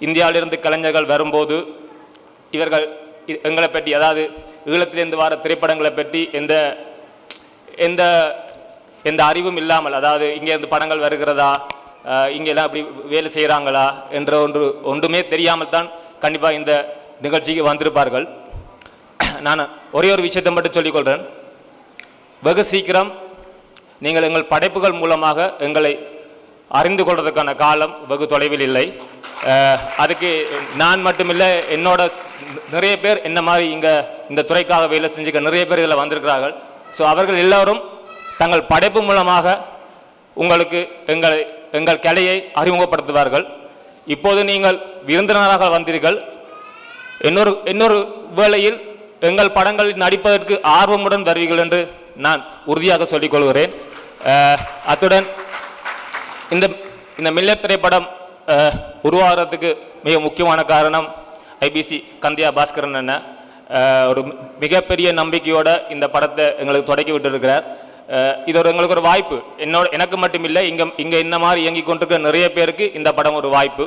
இந்தியாவிலிருந்து கலைஞர்கள் வரும்போது இவர்கள் இ- எங்களை பற்றி அதாவது ஈழத்திலிருந்து வர திரைப்படங்களை பற்றி எந்த எந்த எந்த அறிவும் இல்லாமல் அதாவது இங்கேருந்து படங்கள் வருகிறதா இங்கெல்லாம் அப்படி வேலை செய்கிறாங்களா என்ற ஒன்று ஒன்றுமே தெரியாமல் தான் கண்டிப்பாக இந்த நிகழ்ச்சிக்கு வந்திருப்பார்கள். நான் ஒரே ஒரு விஷயத்தை மட்டும் சொல்லிக்கொள்கிறேன் வெகு சீக்கிரம் நீங்கள் எங்கள் படைப்புகள் மூலமாக எங்களை அறிந்து கொள்வதற்கான காலம் வெகு தொலைவில் இல்லை. அதுக்கு நான் மட்டுமில்லை என்னோட நிறைய பேர் என்ன மாதிரி இங்கே இந்த துறைக்காக வேலை செஞ்சுக்க நிறைய பேர் இதில் வந்திருக்கிறார்கள். ஸோ அவர்கள் எல்லோரும் தங்கள் படைப்பு மூலமாக உங்களுக்கு எங்கள் எங்கள் கலையை அறிமுகப்படுத்துவார்கள். இப்போது நீங்கள் விருந்தினராக வந்தீர்கள். இன்னொரு இன்னொரு வேளையில் எங்கள் படங்களில் நடிப்பதற்கு ஆர்வமுடன் வருவீர்கள் என்று நான் உறுதியாக சொல்லிக்கொள்கிறேன் அத்துடன் இந்த இந்த மில்லர் திரைப்படம் உருவாகிறதுக்கு மிக முக்கியமான காரணம் ஐபிசி கந்தியா பாஸ்கரன் என்ன ஒரு மிகப்பெரிய நம்பிக்கையோட இந்த படத்தை எங்களுக்கு தொடக்கி விட்டுருக்கிறார். இது ஒரு எங்களுக்கு ஒரு வாய்ப்பு. என்னோட எனக்கு மட்டும் இல்லை இங்கே இங்கே இந்த மாதிரி இயங்கி கொண்டிருக்கிற நிறைய பேருக்கு இந்த படம் ஒரு வாய்ப்பு.